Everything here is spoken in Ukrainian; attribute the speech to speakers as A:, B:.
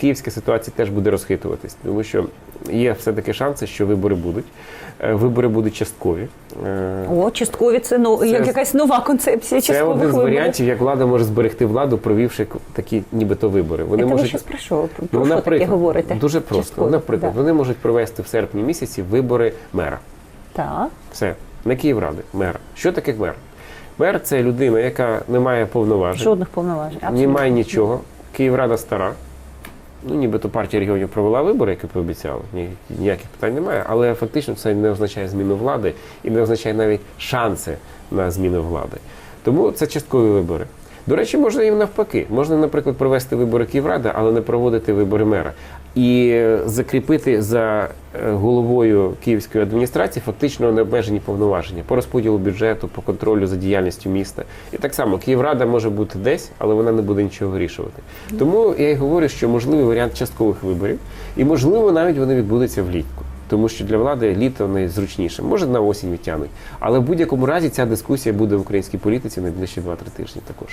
A: київська ситуація теж буде розхитуватись, тому що є все-таки шанси, що вибори будуть. Е, Вибори будуть часткові. Е,
B: О, часткові це, ну,
A: Це-
B: як якась нова концепція
A: Це
B: часткових
A: один з
B: виборів.
A: варіантів, як влада може зберегти владу, провівши такі нібито вибори. Вони
B: Це ви
A: можуть
B: щось про що? Про
A: Ну,
B: що таке говорите?
A: Дуже просто.
B: Часткові,
A: Наприклад,
B: да.
A: вони можуть провести в серпні місяці вибори мера.
B: Так.
A: Все, не Київради, мера. Що таке мер? Мер це людина, яка не має повноважень,
B: Жодних повноважень.
A: не
B: абсолютно.
A: має нічого. Київрада стара. Ну, нібито партія регіонів провела вибори, як і пообіцяли. Ні, ніяких питань немає. Але фактично це не означає зміну влади і не означає навіть шанси на зміну влади. Тому це часткові вибори. До речі, можна і навпаки. Можна, наприклад, провести вибори Київради, але не проводити вибори мера. І закріпити за е, головою київської адміністрації фактично необмежені повноваження по розподілу бюджету, по контролю за діяльністю міста. І так само Київрада може бути десь, але вона не буде нічого вирішувати. Тому я й говорю, що можливий варіант часткових виборів, і можливо навіть вони відбудуться влітку. Тому що для влади літо найзручніше, може на осінь відтягнуть. Але в будь-якому разі ця дискусія буде в українській політиці найближчі 2-3 тижні також.